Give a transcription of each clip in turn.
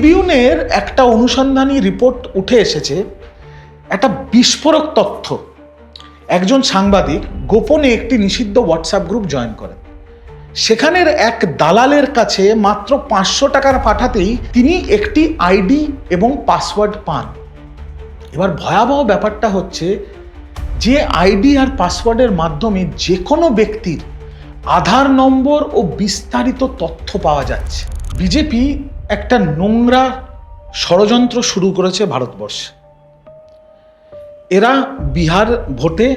ট্রিবিউনের একটা অনুসন্ধানী রিপোর্ট উঠে এসেছে, একটা বিস্ফোরক তথ্য। একজন সাংবাদিক গোপনে একটি নিষিদ্ধ হোয়াটসঅ্যাপ গ্রুপ জয়েন করেন। সেখানের এক দালালের কাছে মাত্র পাঁচশো টাকার পাঠাতেই তিনি একটি আইডি এবং পাসওয়ার্ড পান। এবার ভয়াবহ ব্যাপারটা হচ্ছে, যে আইডি আর পাসওয়ার্ডের মাধ্যমে যে কোনো ব্যক্তির আধার নম্বর ও বিস্তারিত তথ্য পাওয়া যাচ্ছে। বিজেপি একটা নোংরা ষড়যন্ত্র শুরু করেছে ভারতবর্ষে। এরা বিহার ভোটে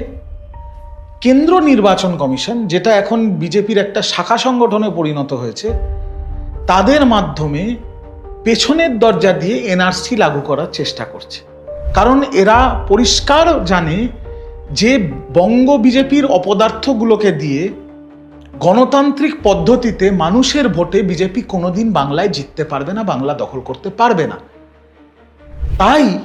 কেন্দ্র নির্বাচন কমিশন, যেটা এখন বিজেপির একটা শাখা সংগঠনে পরিণত হয়েছে, তাদের মাধ্যমে পেছনের দরজা দিয়ে এনআরসি লাগু করার চেষ্টা করছে। কারণ এরা পরিষ্কার জানে যে বঙ্গ বিজেপির অপদার্থগুলোকে দিয়ে গণতান্ত্রিক পদ্ধতিতে মানুষের ভোটে বিজেপি কোনোদিন বাংলায় জিততে পারবে না, বাংলা দখল করতে পারবে না। তাই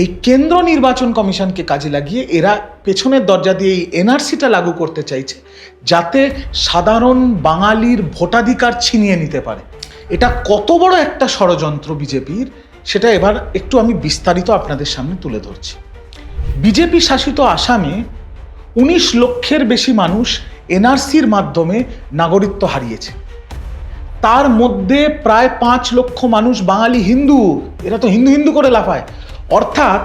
এই কেন্দ্র নির্বাচন কমিশনকে কাজে লাগিয়ে এরা পেছনের দরজা দিয়ে এই এনআরসিটা লাগু করতে চাইছে, যাতে সাধারণ বাঙালির ভোটাধিকার ছিনিয়ে নিতে পারে। এটা কত বড় একটা ষড়যন্ত্র বিজেপির, সেটা এবার একটু আমি বিস্তারিত আপনাদের সামনে তুলে ধরছি। বিজেপি শাসিত আসামে উনিশ লক্ষের বেশি মানুষ এনআরসির মাধ্যমে নাগরিকত্ব হারিয়েছে। তার মধ্যে প্রায় পাঁচ লক্ষ মানুষ বাঙালি হিন্দু। এরা তো হিন্দু হিন্দু করে লাফায়। অর্থাৎ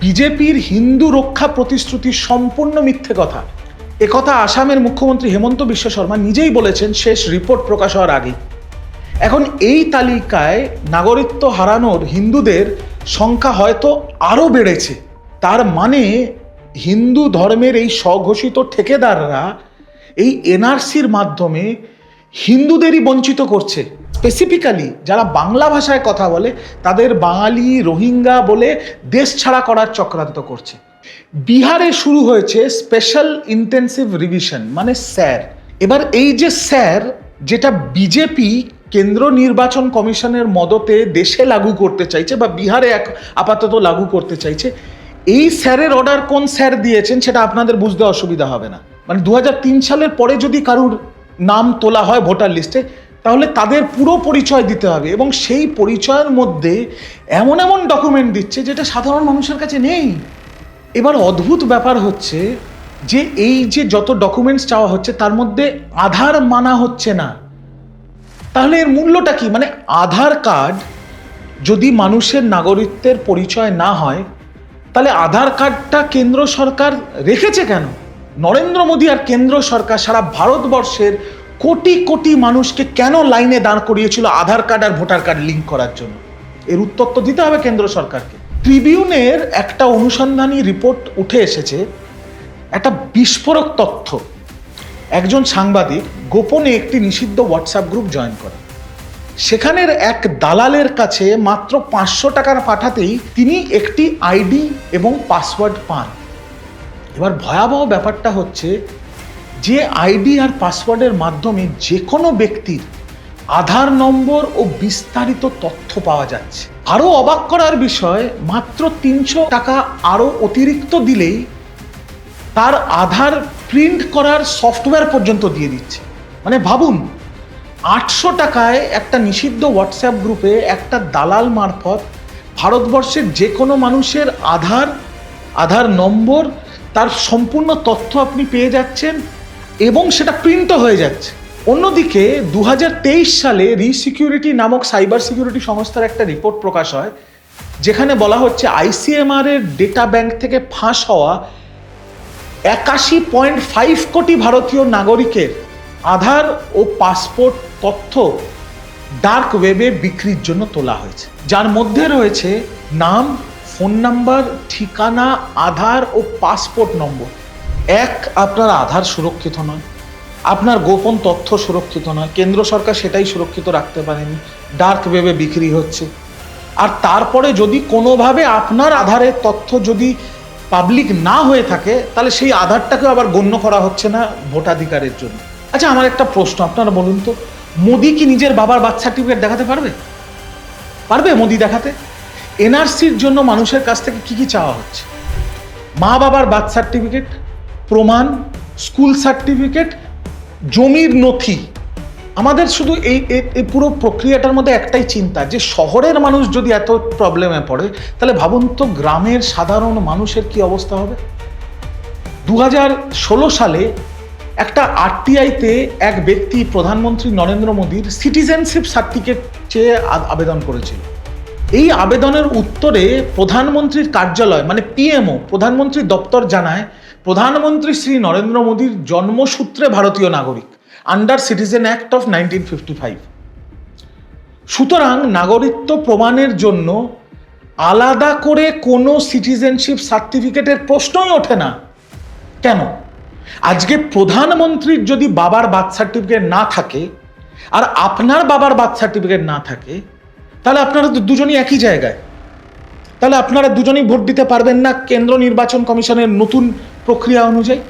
বিজেপির হিন্দু রক্ষা প্রতিশ্রুতি সম্পূর্ণ মিথ্যে কথা। একথা আসামের মুখ্যমন্ত্রী হেমন্ত বিশ্ব শর্মা নিজেই বলেছেন শেষ রিপোর্ট প্রকাশ হওয়ার আগে এখন এই তালিকায় নাগরিকত্ব হারানোর হিন্দুদের সংখ্যা হয়তো আরও বেড়েছে। তার মানে হিন্দু ধর্মের এই স্বঘোষিত ঠেকেদাররা এই এনআরসির মাধ্যমে হিন্দুদেরই বঞ্চিত করছে। স্পেসিফিক্যালি যারা বাংলা ভাষায় কথা বলে, তাদের বাঙালি রোহিঙ্গা বলে দেশ ছাড়া করার চক্রান্ত করছে। বিহারে শুরু হয়েছে স্পেশাল ইন্টেন্সিভ রিভিশন মানে স্যার। এবার এই যে স্যার, যেটা বিজেপি কেন্দ্র নির্বাচন কমিশনের মদতে দেশে লাগু করতে চাইছে বা বিহারে এক আপাতত লাগু করতে চাইছে এই স্যারের অর্ডার কোন স্যার দিয়েছেন সেটা আপনাদের বুঝতে অসুবিধা হবে না। মানে দু হাজার তিন সালের পরে যদি কারুর নাম তোলা হয় ভোটার লিস্টে তাহলে তাদের পুরো পরিচয় দিতে হবে এবং সেই পরিচয়ের মধ্যে এমন এমন ডকুমেন্ট দিচ্ছে যেটা সাধারণ মানুষের কাছে নেই। এবার অদ্ভুত ব্যাপার হচ্ছে যে এই যে যত ডকুমেন্টস চাওয়া হচ্ছে, তার মধ্যে আধার মানা হচ্ছে না। তাহলে এর মূল্যটা কি? মানে আধার কার্ড যদি মানুষের নাগরিকত্বের পরিচয় না হয় তাহলে আধার কার্ডটা কেন্দ্র সরকার রেখেছে কেন? নরেন্দ্র মোদী আর কেন্দ্র সরকার সারা ভারতবর্ষের কোটি কোটি মানুষকে কেন লাইনে দাঁড় করিয়েছিল আধার কার্ড আর ভোটার কার্ড লিঙ্ক করার জন্য? এর উত্তর তো দিতে হবে কেন্দ্র সরকারকে। ট্রিবিউনের একটা অনুসন্ধানী রিপোর্ট উঠে এসেছে, একটা বিস্ফোরক তথ্য। একজন সাংবাদিক গোপনে একটি নিষিদ্ধ হোয়াটসঅ্যাপ গ্রুপ জয়েন করে সেখানের এক দালালের কাছে মাত্র পাঁচশো টাকার পাঠাতেই তিনি একটি আইডি এবং পাসওয়ার্ড পান। এবার ভয়াবহ ব্যাপারটা হচ্ছে, যে আইডি আর পাসওয়ার্ডের মাধ্যমে যে কোনো ব্যক্তির আধার নম্বর ও বিস্তারিত তথ্য পাওয়া যাচ্ছে। আরও অবাক করার বিষয়, মাত্র তিনশো টাকা আরও অতিরিক্ত দিলেই তার আধার প্রিন্ট করার সফটওয়্যার পর্যন্ত দিয়ে দিচ্ছে। মানে ভাবুন আটশো টাকায় একটা নিষিদ্ধ হোয়াটসঅ্যাপ গ্রুপে একটা দালাল মারফত ভারতবর্ষের যে কোনো মানুষের আধার আধার নম্বর, তার সম্পূর্ণ তথ্য আপনি পেয়ে যাচ্ছেন এবং সেটা প্রিন্টও হয়ে যাচ্ছে। অন্যদিকে দু হাজার তেইশ সালে রিসিকিউরিটি নামক সাইবার সিকিউরিটি সংস্থার একটা রিপোর্ট প্রকাশ হয়, যেখানে বলা হচ্ছে আইসিএমআর এর ডেটা ব্যাংক থেকে ফাঁস হওয়া একাশি পয়েন্ট ফাইভ কোটি ভারতীয় নাগরিকের আধার ও পাসপোর্ট তথ্য ডার্ক ওয়েবে বিক্রির জন্য তোলা হয়েছে। যার মধ্যে রয়েছে নাম, ফোন নাম্বার, ঠিকানা, আধার ও পাসপোর্ট নম্বর। এক, আপনার আধার সুরক্ষিত নয়। আপনার গোপন তথ্য সুরক্ষিত নয়। কেন্দ্র সরকার সেটাই সুরক্ষিত রাখতে পারেনি। ডার্ক ওয়েবে বিক্রি হচ্ছে। আর তারপরে যদি কোনোভাবে আপনার আধারের তথ্য যদি পাবলিক না হয়ে থাকে, তাহলে সেই আধারটাকে আবার গণ্য করা হচ্ছে না ভোটাধিকারের জন্য। আচ্ছা আমার একটা প্রশ্ন, আপনারা বলুন তো, মোদি কি নিজের বাবার বার্থ সার্টিফিকেট দেখাতে পারবে? পারবে মোদি দেখাতে? এনআরসির জন্য মানুষের কাছ থেকে কি কি চাওয়া হচ্ছে? মা বাবার বার্থ সার্টিফিকেট প্রমাণ, স্কুল সার্টিফিকেট জমির নথি। আমাদের শুধু এই এই- পুরো প্রক্রিয়াটার মধ্যে একটাই চিন্তা, যে শহরের মানুষ যদি এত প্রবলেমে পড়ে, তাহলে ভাবুন তো গ্রামের সাধারণ মানুষের কি অবস্থা হবে? দু সালে একটা আরটিআইতে এক ব্যক্তি প্রধানমন্ত্রী নরেন্দ্র মোদীর সিটিজেনশিপ সার্টিফিকেট চেয়ে আবেদন করেছিল। এই আবেদনের উত্তরে প্রধানমন্ত্রীর কার্যালয় মানে পিএমও প্রধানমন্ত্রী দপ্তর জানায়, প্রধানমন্ত্রী শ্রী নরেন্দ্র মোদীর জন্মসূত্রে ভারতীয় নাগরিক under citizen act of nineteen fifty five সুতরাং নাগরিকত্ব প্রমাণের জন্য আলাদা করে কোনো সিটিজেনশিপ সার্টিফিকেটের প্রশ্নই ওঠে না। কেন? আজকে প্রধানমন্ত্রীর যদি বাবার বার্থ সার্টিফিকেট না থাকে, আর আপনার বাবার বার্থ সার্টিফিকেট না থাকে, তাহলে আপনারা তো দুজনই একই জায়গায়। তাহলে আপনারা দুজনেই ভোট দিতে পারবেন না কেন্দ্র নির্বাচন কমিশনের নতুন প্রক্রিয়া অনুযায়ী?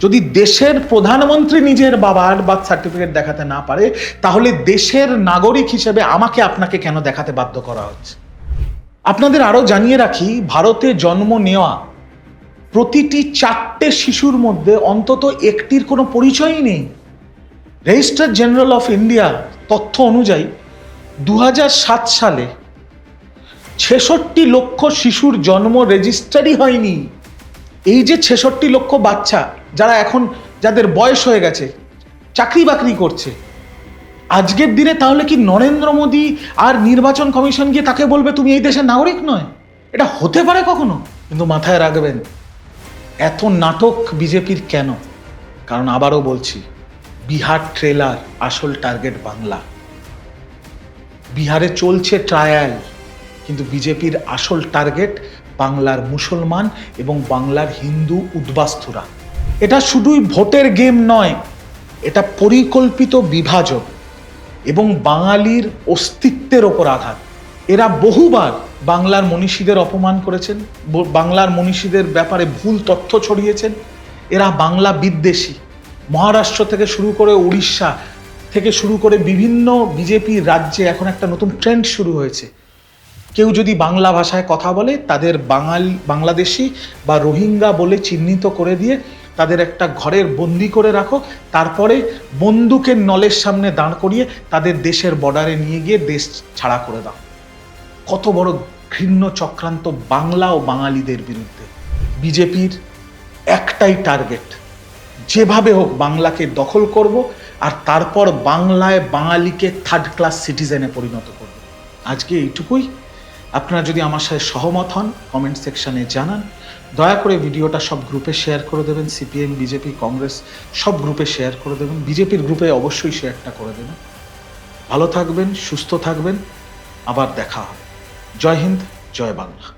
যদি দেশের প্রধানমন্ত্রী নিজের বাবার বার্থ সার্টিফিকেট দেখাতে না পারে, তাহলে দেশের নাগরিক হিসেবে আমাকে আপনাকে কেন দেখাতে বাধ্য করা হচ্ছে? আপনাদের আরও জানিয়ে রাখি, ভারতে জন্ম নেওয়া প্রতিটি চারটে শিশুর মধ্যে অন্তত একটির কোনো পরিচয়ই নেই। রেজিস্টার জেনারেল অফ ইন্ডিয়া তথ্য অনুযায়ী দু হাজার সাত সালে ছেষট্টি লক্ষ শিশুর জন্ম রেজিস্টারই হয়নি। এই যে ছেষট্টি লক্ষ বাচ্চা যারা এখন যাদের বয়স হয়ে গেছে, চাকরি বাকরি করছে, আজকের দিনে তাহলে কি নরেন্দ্র মোদী আর নির্বাচন কমিশন গিয়ে তাকে বলবে, তুমি এই দেশের নাগরিক নয় এটা হতে পারে কখনো? কিন্তু মাথায় রাখবেন এত নাটক বিজেপির কেন? কারণ আবারও বলছি, বিহার ট্রেলার আসল টার্গেট বাংলা। বিহারে চলছে ট্রায়াল কিন্তু বিজেপির আসল টার্গেট বাংলার মুসলমান এবং বাংলার হিন্দু উদ্বাস্তুরা। এটা শুধুই ভোটের গেম নয়, এটা পরিকল্পিত বিভাজন এবং বাঙালির অস্তিত্বের ওপর আঘাত। এরা বহুবার বাংলার মনীষীদের অপমান করেছেন বাংলার মনীষীদের ব্যাপারে ভুল তথ্য ছড়িয়েছেন। এরা বাংলা বিদ্বেষী। মহারাষ্ট্র থেকে শুরু করে উড়িষ্যা থেকে শুরু করে বিভিন্ন বিজেপি রাজ্যে এখন একটা নতুন ট্রেন্ড শুরু হয়েছে। কেউ যদি বাংলা ভাষায় কথা বলে, তাদের বাঙালি, বাংলাদেশি বা রোহিঙ্গা বলে চিহ্নিত করে দিয়ে তাদের একটা ঘরের বন্দি করে রাখো, তারপরে বন্দুকের নলের সামনে দাঁড় করিয়ে তাদের দেশের বর্ডারে নিয়ে গিয়ে দেশ ছাড়া করে দাও। কত বড় ঘৃণ্য চক্রান্ত বাংলা ও বাঙালিদের বিরুদ্ধে। বিজেপির একটাই টার্গেট, যেভাবে হোক বাংলাকে দখল করব আর তারপর বাংলায় বাঙালিকে থার্ড ক্লাস সিটিজেনে পরিণত করব। আজকে এইটুকুই। আপনারা যদি আমার সাথে সহমত হন কমেন্ট সেকশানে জানান। দয়া করে ভিডিওটা সব গ্রুপে শেয়ার করে দেবেন সিপিএম বিজেপি কংগ্রেস সব গ্রুপে শেয়ার করে দেবেন। বিজেপির গ্রুপে অবশ্যই শেয়ারটা করে দেবেন। ভালো থাকবেন, সুস্থ থাকবেন। আবার দেখা হবে। জয় হিন্দ জয় বাংলা।